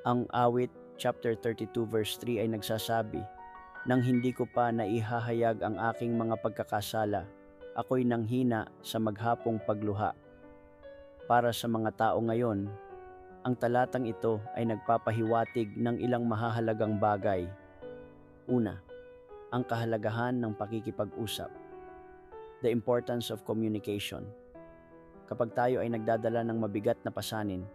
Ang awit chapter 32 verse 3 ay nagsasabi, Nang hindi ko pa naihahayag ang aking mga pagkakasala, ako'y nanghina sa maghapong pagluha. Para sa mga tao ngayon, ang talatang ito ay nagpapahiwatig ng ilang mahahalagang bagay. Una, ang kahalagahan ng pakikipag-usap. The importance of communication. Kapag tayo ay nagdadala ng mabigat na pasanin,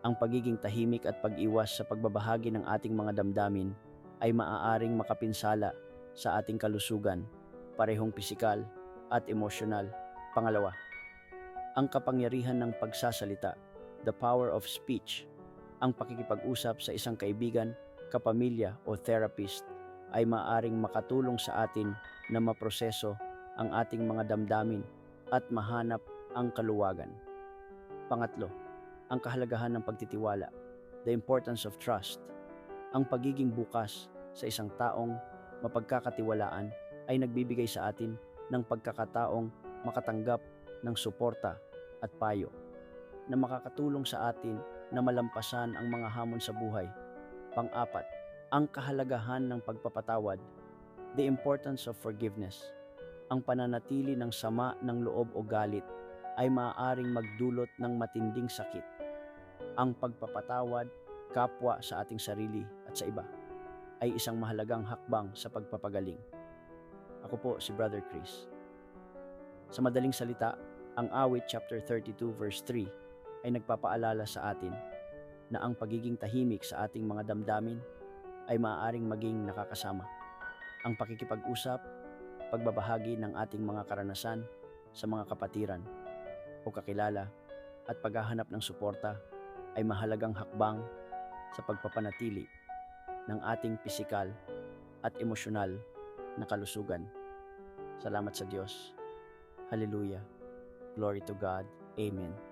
ang pagiging tahimik at pag-iwas sa pagbabahagi ng ating mga damdamin ay maaaring makapinsala sa ating kalusugan, parehong pisikal at emosyonal. Pangalawa, ang kapangyarihan ng pagsasalita, the power of speech, ang pakikipag-usap sa isang kaibigan, kapamilya o therapist ay maaaring makatulong sa atin na maproseso ang ating mga damdamin at mahanap ang kaluwagan. Pangatlo, ang kahalagahan ng pagtitiwala, the importance of trust. Ang pagiging bukas sa isang taong mapagkakatiwalaan ay nagbibigay sa atin ng pagkakataong makatanggap ng suporta at payo na makakatulong sa atin na malampasan ang mga hamon sa buhay. Pang-apat, ang kahalagahan ng pagpapatawad, the importance of forgiveness. Ang pananatili ng sama ng loob o galit ay maaaring magdulot ng matinding sakit. Ang pagpapatawad kapwa sa ating sarili at sa iba ay isang mahalagang hakbang sa pagpapagaling. Ako po si Brother Chris. Sa madaling salita, ang awit chapter 32 verse 3 ay nagpapaalala sa atin na ang pagiging tahimik sa ating mga damdamin ay maaaring maging nakakasama. Ang pakikipag-usap, pagbabahagi ng ating mga karanasan sa mga kapatiran o kakilala at paghahanap ng suporta ay mahalagang hakbang sa pagpapanatili ng ating pisikal at emosyonal na kalusugan. Salamat sa Diyos. Hallelujah. Glory to God. Amen.